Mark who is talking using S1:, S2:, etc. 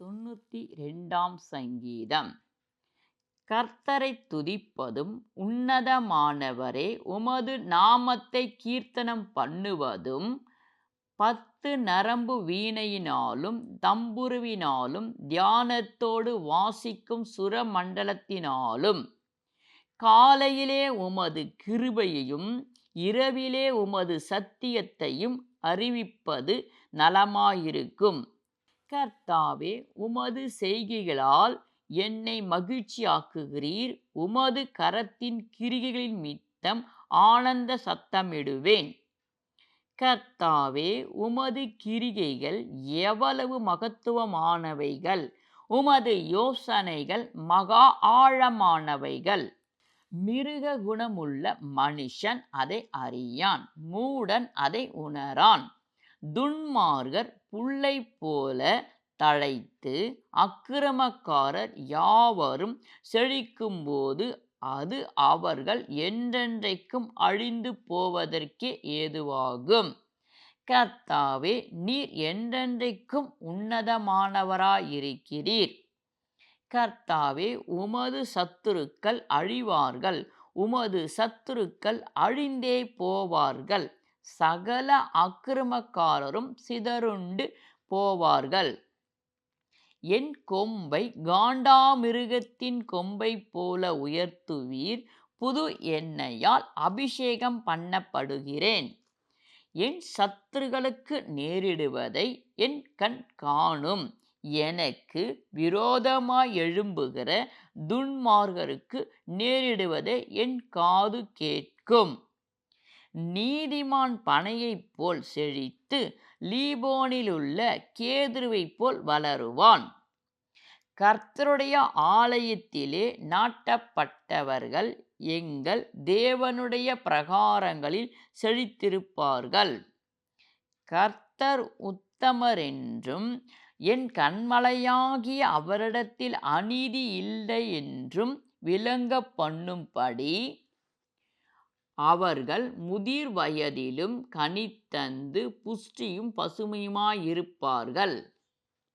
S1: தொண்ணூற்றி ரெண்டாம் சங்கீதம். கர்த்தரை துதிப்பதும் உன்னதமானவரே உமது நாமத்தை கீர்த்தனம் பண்ணுவதும் பத்து நரம்பு வீணையினாலும் தம்புருவினாலும் தியானத்தோடு வாசிக்கும் சுரமண்டலத்தினாலும் காலையிலே உமது கிருபையையும் இரவிலே உமது சத்தியத்தையும் அறிவிப்பது நலமாயிருக்கும். கர்த்தாவே உமது செய்கைகளால் என்னை மகிழ்ச்சியாக்குகிறீர். உமது கரத்தின் கிரிகைகளின் மித்தம் ஆனந்த சத்தமிடுவேன். கர்த்தாவே உமது கிரிகைகள் எவ்வளவு மகத்துவமானவைகள். உமது யோசனைகள் மகா ஆழமானவைகள். மிருக குணமுள்ள மனுஷன் அதை அறியான். மூடன் அதை உணரான். துன்மார்கர் புல்லை போல தழைத்து அக்கிரமக்காரர் யாவரும் செழிக்கும்போது அது அவர்கள் என்றென்றைக்கும் அழிந்து போவதற்கே ஏதுவாகும். கர்த்தாவே நீர் என்றென்றைக்கும் உன்னதமானவராயிருக்கிறீர். கர்த்தாவே உமது சத்துருக்கள் அழிவார்கள். உமது சத்துருக்கள் அழிந்தே போவார்கள். சகல அக்கிரமக்காரரும் சிதறுண்டு போவார்கள். என் கொம்பை காண்டாமிருகத்தின் கொம்பை போல உயர்த்துவீர். புது எண்ணெயால் அபிஷேகம் பண்ணப்படுகிறேன். என் சத்துருகளுக்கு நேரிடுவதை என் கண் காணும். எனக்கு விரோதமாய் எழும்புகிற துன்மார்கருக்கு நேரிடுவதை என் காது கேட்கும். நீதிமான் பனையைப் போல் செழித்து லீபோனிலுள்ள கேதுருவைப் போல் வளருவான். கர்த்தருடைய ஆலயத்திலே நாட்டப்பட்டவர்கள் எங்கள் தேவனுடைய பிரகாரங்களில் செழித்திருப்பார்கள். கர்த்தர் உத்தமர் என்றும் என் கண்மலையாகிய அவரிடத்தில் அநீதி இல்லை என்றும் விளங்க பண்ணும்படி அவர்கள் முதிர் வயதிலும் கனித்தந்து புஷ்டியும் பசுமையுமாயிருப்பார்கள்.